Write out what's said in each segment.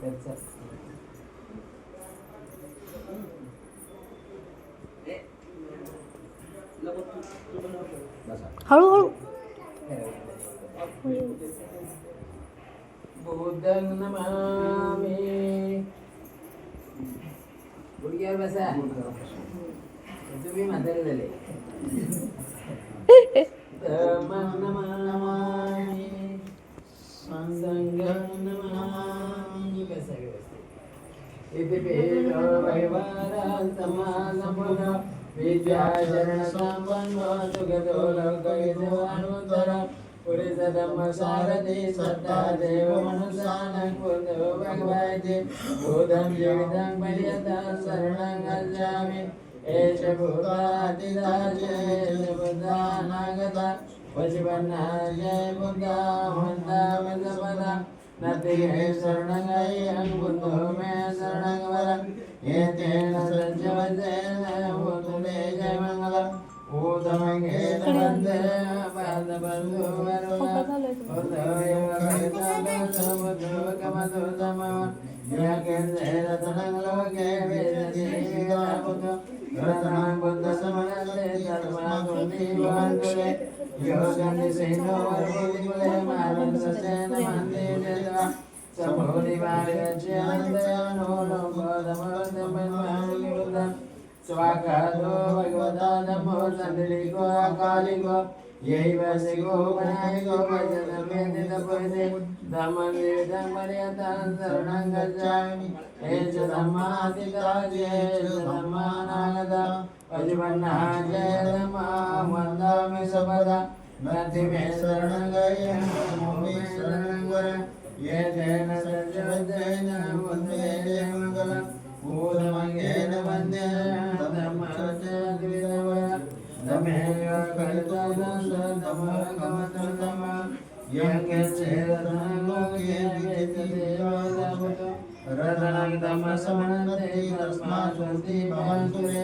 त्याचा हळूहळू बुद्धं नमामि गुडघ्यावर बसा तुम्ही म्हातारे झाले संघं नमामि बसा व्यवस्थित इति पेलो वैवारान् समासमुद विद्याचरणसम्पन्नो सुगतो लोकविद्वानुत्तर पुरिसधम्मसारथि सत्ता देवमनुसानं कुतो వశివన్నాయ బుద్ధ హుంద మదపద నతిగే శరణంగై అంగుందు మే శరణంగ వర ఏతేన సంజవందే హోతులే జయ మంగళ ఊతమంగే వందే పాద బంధు వరుణ కమధు తమ యాకే రతనంగలోకే వేదీ स्वागतो भगवता नमो सन्निलिको अकालिको यैव सिगो विनायको भजनमेति तपसे धम्मनिर्धं पर्यन्तं शरणं गच्छामि हे च धम्मादिताजे धम्मानागता पजुवन्नः जय धम्मां वन्दामि सपदा नति मे शरणं गयं नमो मे शरणं वर ये तेन सज्जवतेन वन्दे जय मङ्गलम् ऊर्ध्वमङ्गेन वन्दे तस्मात् भवन्तु मे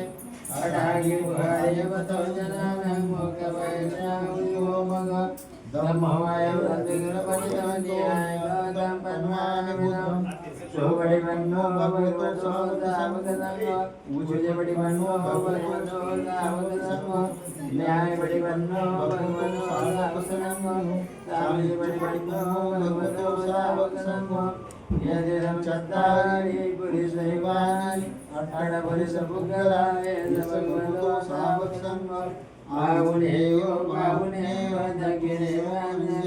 अडागि भयवतो जनानं मोक्षवैष्णवो मग धम्मवाय पद्मानि న్యాయపడివన్నో భగవన్ సాధనము సామయపడివన్నో భగవతో సావకసము యదిరం చత్తారి పురి శైవాని అట్టడ పురి సపుగలాయ భగవతో సావకసము ఆవునేయో బావునేయో దగ్గరేవాన్ని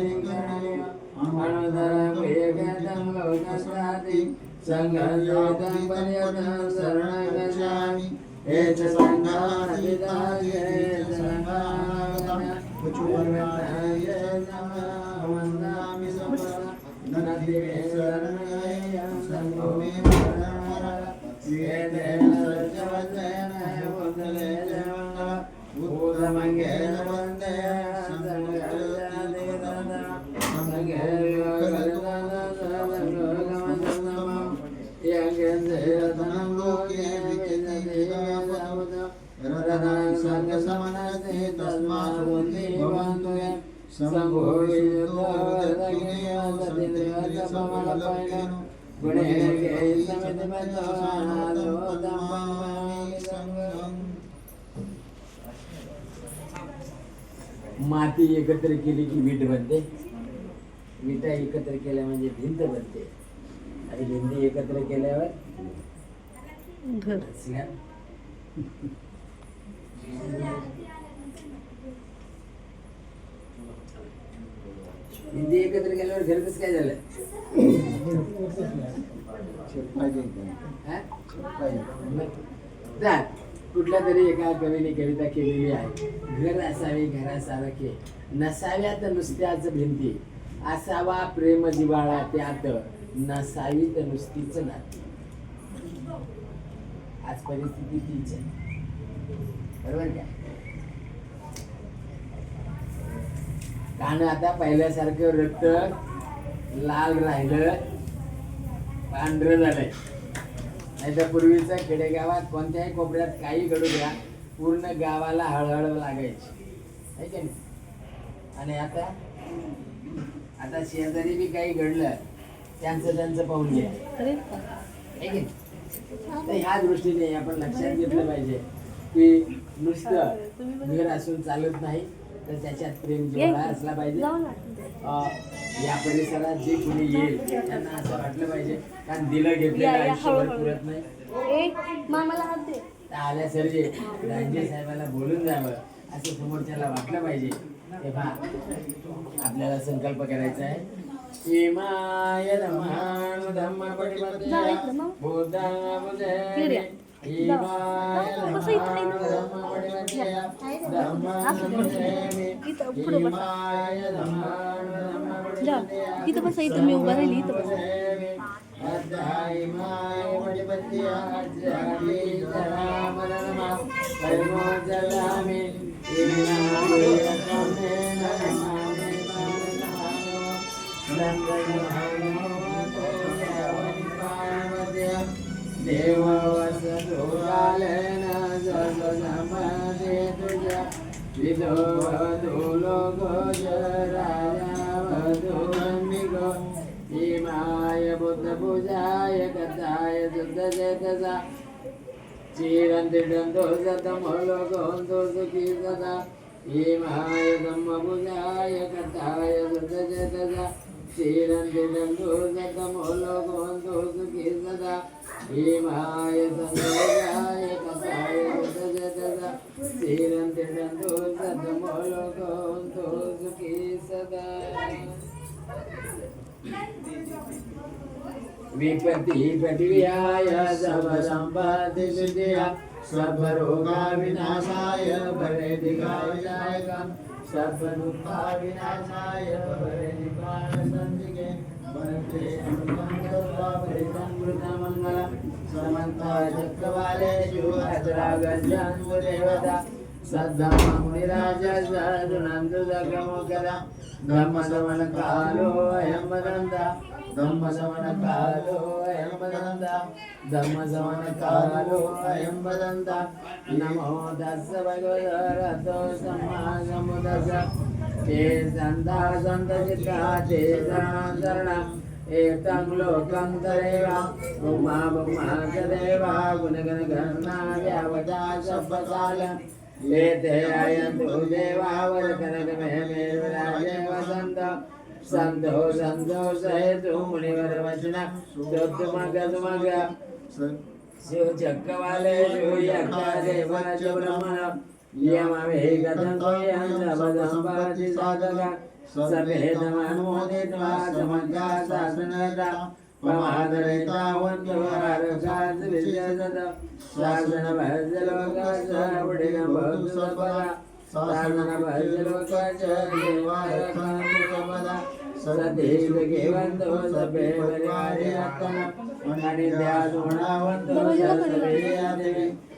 మనోదరకు ఏకతం లోకస్వాది సంఘయోగం పర్యతం శరణగజామి ఏచ సంఘాదితాయ సంఘాగతం ఉచువర్వతాయ నమః माती एकत्र केली की वीट बनते? विटा एकत्र केल्या म्हणजे भिंत बनते. आणि भिंती एकत्र केल्यावर? घर. हिंदी एकत्र केल्यावर घरच काय झालं? जा. कुठल्या तरी एका कवीने कविता केलेली आहे. घर असावे घरासारखे के. नसाव्यात नुसत्याच भिंती. असावा प्रेम जिवाळा त्यात. नसावी तर नुसतीच नाती. आज परिस्थिती तीच आहे. बरोबर का? कारण आता पहिल्यासारखं रक्त लाल राहिलं. पांढरं झालंय. नाही तर पूर्वीचं खेडेगावात कोणत्याही कोपऱ्यात काही घडू द्या पूर्ण गावाला हळहळ लागायची. आहे की नाही? आणि आता आता शेजारी बी काही घडलं त्यांचं त्यांचं पाहून घ्या. अरे वा. है की? तर ह्या दृष्टीने आपण लक्षात घेतलं पाहिजे की नुसतं घर असून चालत नाही. तर त्याच्यात प्रेम जिव्हाळा असला पाहिजे या परिसरात जे कोणी येईल त्यांना असं वाटलं पाहिजे. कारण दिलं घेतलेलं आयुष्यभर. पुरत नाही. आल्या सर्जे राजे साहेबाला बोलून जावं असं समोरच्याला वाटलं पाहिजे. हे पहा आपल्याला संकल्प करायचा आहे. इमाय नमः धम्म पटिपते जा इकडं मग. बुद्धामुदे इकडे या. इमाय जा, बसा इथं, इथं. नमः धम्म पटिपते धम्मामुदे इथं पुढं बसा इमाय नमः धम्म जा पटिपते इथं बसा इथं मी उभा राहिली इथं बसा देव विधो वधो लोक राजा वधो रमिग इमाय बुद्ध पूजाय कथाय शुद्ध चेतसा चिरंति दंतो सतमो लोको सुखी सदा इमाय धम्म पूजाय कथाय शुद्ध चेतसा चिरंति दंतो सतमो लोको सुखी सदा इमाय संयोगाय कथाय शुद्ध चेतसा चिरंति दंतो सतमो लोको सुखी सदा विपत्ति प्रतिव्याय सर्वसम्पत्ति सिद्धिया सर्वरोगा विनाशाय भरेदिकाय బ్రహ్మ సమన కాలో అయమనంద బ్రహ్మ సమన కాలో అయమనంద బ్రహ్మ సమన కాలో అయమనంద నమో దశ భగవతో సమాగము దశ చే సందా సంద చిత్త చే तस्य भगवतो सम्मा समुदस्य ते सन्ता सन्तचित्ता ते शरणं एतं लोकं तदेव उमा बुमा तदेव गुणगणगणना व्यावजा सब्बकालम् एते अयन्तु देवावरकनकमे मे विराजे वसन्त सन्तो सन्तोषहेतु मुनिवरवचन सुत्तमगतमग शिवचक्रवालेषु यज्ञदेवराज ब्रह्मण यमवेगतं कोयन्तपदम्पति साधका। सभेदमनुमोदित्वा समग्रा शासनता पमादरयिता वन्तु आरक्षात् विद्यसद शासन भजलोकाच पुढिनं भवतु सपदा शासन भजलोकाच देवारक्षान्तु सपदा सतीश घेवन्तो सभे परिवारे आत्मन आणि त्या सोणावन्तो सर्वे देवी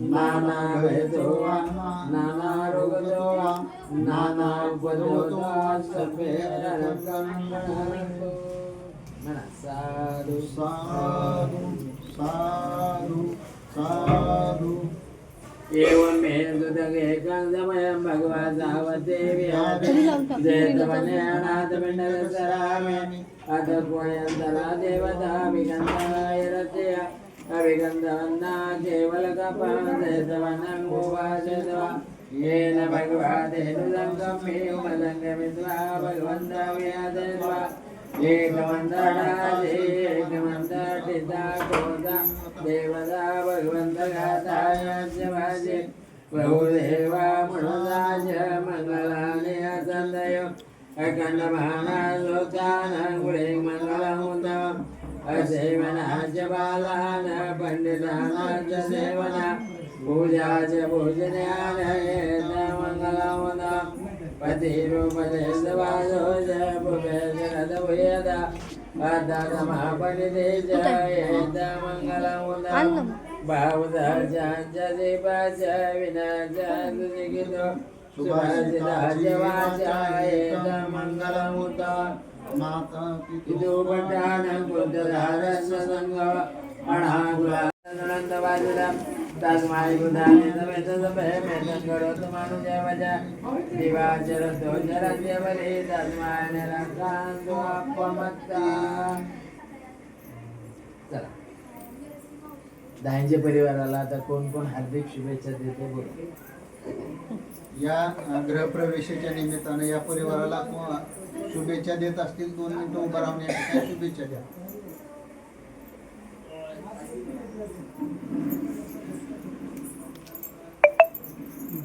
दोवा दोवा आनंदोवा अग्निदोवा उदगदोवा दिशादोवा कानुगदोवा कंडगदोवा नगदोवा जन्मदोवा जामदोवा असंजरिदोवा सबुरिदोवा चंडहस्ति अस्मिक गोना कुकरुगराई विष्टिगा मणिसमाधि विरच्चतरच्च कुकरण महिषा यक्कमादि सादे नाना भेदोवा नाना रोगदोवा नाना उपदोवा सभे म्हणा साधू साधु साधु साधु एवं मे दुदगे कंसमयं भगवतावते जयतवन्यानाथपिण्डकसरामे अथ पुण्यन्तरा देवता विगन्धाय रचय अभिगन्धवन्ना येन भगवादेनुदं मे उमदङ्गमित्वा भगवन्तव्यादयत्वा गोदा एकमन्तटिता देवता भगवन्तगाताय बहुदेवा मनुदाय मङ्गलानि असन्दयो अखण्डमाना సేవన బాలాన పండితానాచ సేవన పూజాచ పూజన్యాలయేన మంగళమున పతిరూపదేశవాదోజ భువేద పదమహాపణిదేజ ఏద మంగళమున బావుదాజీపాచ వినాజ సుభాజిత మంగళముత मग. परिवाराला आता कोण कोण हार्दिक शुभेच्छा देते बोल या गृहप्रवेशाच्या निमित्तानं या परिवाराला किंवा शुभेच्छा देत असतील. दोन मिनिटं उभं राहून शुभेच्छा द्या.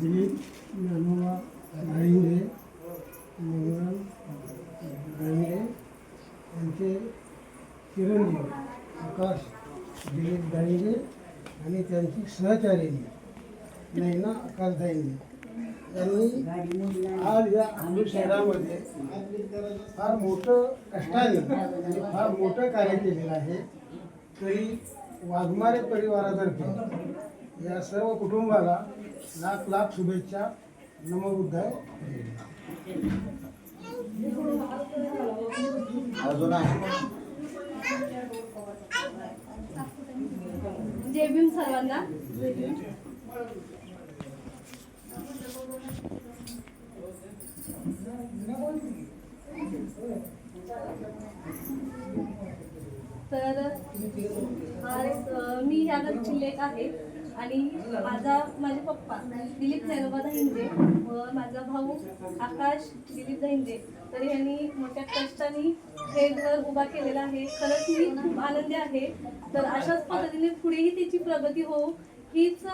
दिलीप ज्ञानोबा गाळिंगे मंगल गाळिंगे यांचे चिरंजीव आकाश दिलीप गाळिंगे आणि त्यांची सहचारिणी नैना आकाशदाईंनी यांनी आज या आंबी शहरामध्ये फार मोठं कष्टाने आणि फार मोठं कार्य केलेलं आहे. तरी वाघमारे परिवारातर्फे या सर्व कुटुंबाला लाख लाख शुभेच्छा. नमोबुद्धाय अजून आहे. जय भीम सर्वांना. तर आज मी ह्या घरची लेख आहे. आणि माझा माझे पप्पा दिलीप ज्ञानोबा हिंदे व माझा भाऊ आकाश दिलीप हिंदे तर यांनी मोठ्या कष्टाने हे घर उभा केलेलं आहे. खरंच मी खूप आनंदी आहे. तर अशाच पद्धतीने पुढेही त्याची प्रगती हो हीच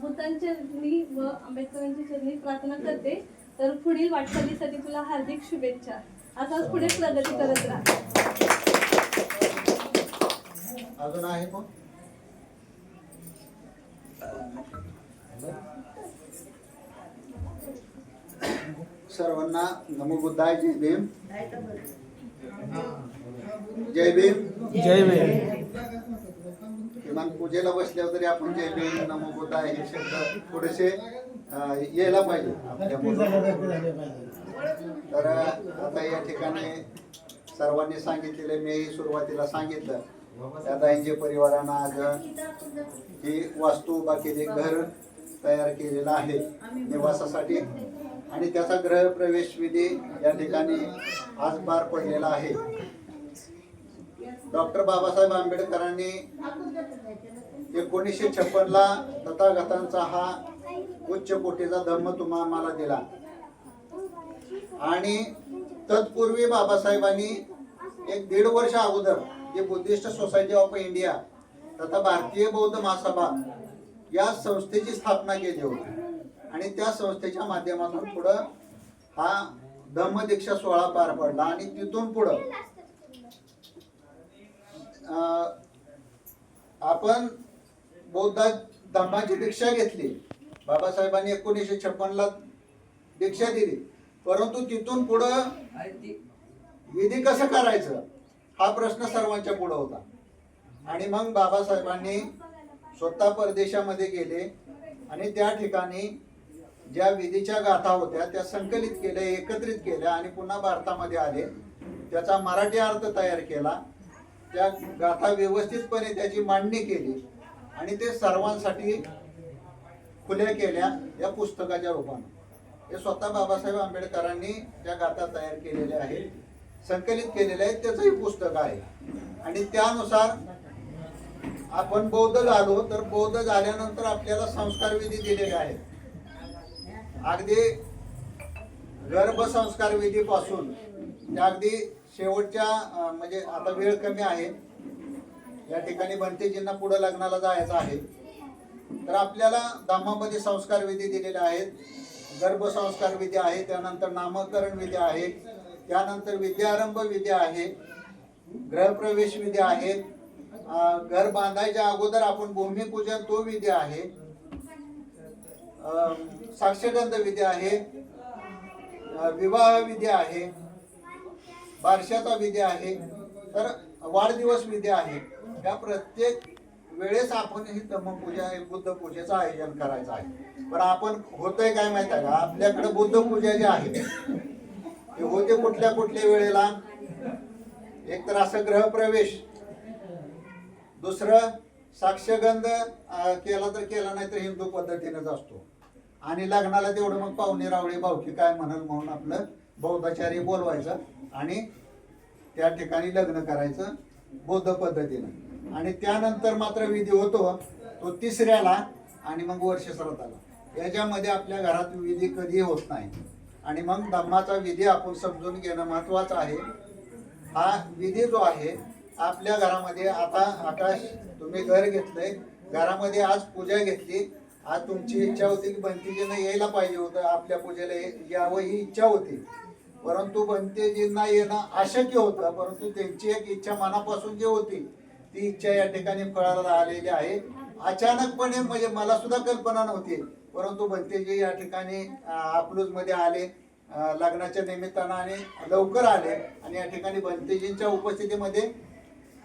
भूतांच्या चरणी व आंबेडकरांच्या चरणी प्रार्थना करते. तर पुढील वाटचालीसाठी तुला हार्दिक शुभेच्छा. असाच पुढे प्रगती करत राहा. अजून आहे कोण? सर्वांना नमो बुद्धाय जय भीम. जय भीम. जय भीम. किमान पूजेला बसल्यावर तरी आपण जय भीम नमो बुद्धाय हे शब्द थोडेसे यायला पाहिजे. तर आता या ठिकाणी सर्वांनी सांगितलेले मी सुरुवातीला सांगितलं दाईंजे परिवारानं आज ही वास्तू उभा केली घर तयार केलेलं आहे निवासासाठी. आणि त्याचा गृहप्रवेश विधी या ठिकाणी आज पार पडलेला आहे. डॉक्टर बाबासाहेब आंबेडकरांनी एकोणीसशे छप्पनला तथागतांचा हा उच्च कोटीचा धर्म तुम्हा आम्हाला दिला. आणि तत्पूर्वी बाबासाहेबांनी एक दीड वर्ष अगोदर जे बुद्धिस्ट सोसायटी ऑफ इंडिया तथा भारतीय बौद्ध महासभा या संस्थेची स्थापना केली होती. आणि त्या संस्थेच्या माध्यमातून पुढं हा धम्मदीक्षा सोहळा पार पडला आणि तिथून पुढं आपण बौद्ध धम्माची दीक्षा घेतली. बाबासाहेबांनी एकोणीसशे छप्पनला दीक्षा दिली. परंतु तिथून पुढं विधी कसं करायचं? हा प्रश्न सर्वांच्या पुढं होता. आणि मग बाबासाहेबांनी स्वतः परदेशामध्ये गेले आणि त्या ठिकाणी ज्या विधीच्या गाथा होत्या त्या संकलित केल्या एकत्रित केल्या आणि पुन्हा भारतामध्ये आले. त्याचा मराठी अर्थ तयार केला. त्या गाथा व्यवस्थितपणे त्याची मांडणी केली आणि ते सर्वांसाठी खुल्या केल्या या पुस्तकाच्या रूपाने. हे स्वतः बाबासाहेब आंबेडकरांनी त्या गाथा तयार केलेल्या आहेत संकलित केलेल्या आहेत त्याचंही पुस्तक आहे. आणि त्यानुसार आपण बौद्ध झालो तर बौद्ध झाल्यानंतर आपल्याला संस्कार विधी दिलेले आहेत. अगदी गर्भसंस्कार विधीपासून त्या अगदी शेवटच्या म्हणजे आता वेळ कमी आहे. या ठिकाणी भंतेजींना पुढे लग्नाला जायचं आहे. तर आपल्याला धामामध्ये संस्कार विधी दिलेले आहेत. गर्भसंस्कार विधी आहे त्यानंतर नामकरण विधी आहे त्यानंतर विद्यारंभ विधी आहे गृहप्रवेश विधी आहे घर बांधायच्या अगोदर आपण भूमिपूजन तो विधी आहे साक्षगंध विधी आहे विवाह विधी आहे बारशाचा विधी आहे तर वाढदिवस विधी आहे. या प्रत्येक वेळेस आपण ही धम्मपूजा बुद्ध पूजेचं आयोजन करायचं आहे. पण आपण होतंय काय माहीत आहे का? आपल्याकडे बुद्ध पूजा जी आहे ते होते कुठल्या कुठल्या वेळेला? एक तर असं ग्रहप्रवेश. दुसरं साक्षगंध केला तर केला नाही तर हिंदू पद्धतीनेच असतो. आणि लग्नाला तेवढं मग पाहुणे रावळे भावकी काय म्हणाल म्हणून आपलं बौद्धाचार्य बोलवायचं. आणि त्या ठिकाणी लग्न करायचं बौद्ध पद्धतीनं. आणि त्यानंतर मात्र विधी होतो तो तिसऱ्याला आणि मग वर्ष आला याच्यामध्ये आपल्या घरात विधी कधी होत नाही. आणि मग धम्माचा विधी आपण समजून घेणं महत्वाचं आहे. हा विधी जो आहे आपल्या घरामध्ये आता आकाश तुम्ही घर घेतलंय. घरामध्ये आज पूजा घेतली. आज तुमची इच्छा होती की बंतीजीनं यायला पाहिजे होतं. आपल्या पूजेला ये- यावं ही इच्छा होती. परंतु बंतेजींना येणं अशक्य होतं परंतु त्यांची एक इच्छा मनापासून जी होती ती इच्छा या ठिकाणी फळाला आलेली आहे. अचानकपणे म्हणजे मला सुद्धा कल्पना नव्हती परंतु बंतेजी या ठिकाणी आपलूजमध्ये आले लग्नाच्या निमित्तानं आणि लवकर आले आणि या ठिकाणी बंतेजींच्या उपस्थितीमध्ये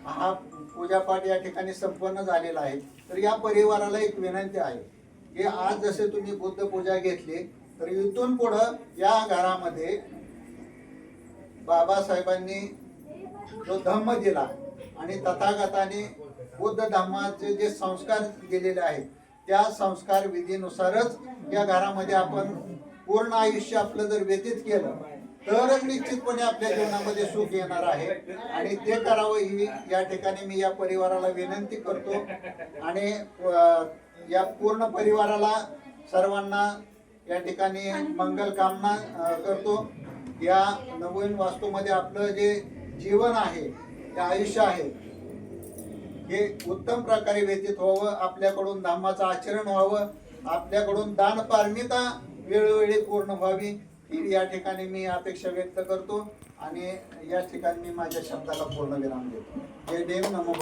हा पूजापाठ या ठिकाणी संपन्न झालेला आहे. तर या परिवाराला एक विनंती आहे की आज जसे तुम्ही बुद्ध पूजा घेतली तर इथून पुढं या घरामध्ये बाबासाहेबांनी जो धम्म दिला आणि तथागताने बुद्ध धम्माचे जे संस्कार दिलेले आहेत त्या संस्कार विधीनुसारच या घरामध्ये आपण पूर्ण आयुष्य आपलं जर व्यतीत केलं तरच निश्चितपणे आपल्या जीवनामध्ये सुख येणार आहे. आणि ते करावं ही या ठिकाणी मी या परिवाराला विनंती करतो. आणि या पूर्ण परिवाराला सर्वांना या ठिकाणी मंगल कामना करतो. या नवीन वास्तूमध्ये आपलं जे जीवन आहे जे आयुष्य आहे हे उत्तम प्रकारे व्यतीत व्हावं आपल्याकडून धामाचं आचरण व्हावं आपल्याकडून दानपारमिता वेळोवेळी पूर्ण व्हावी ही या ठिकाणी मी अपेक्षा व्यक्त करतो आणि या ठिकाणी मी माझ्या शब्दाला पूर्ण विराम देतो. हे देव नमो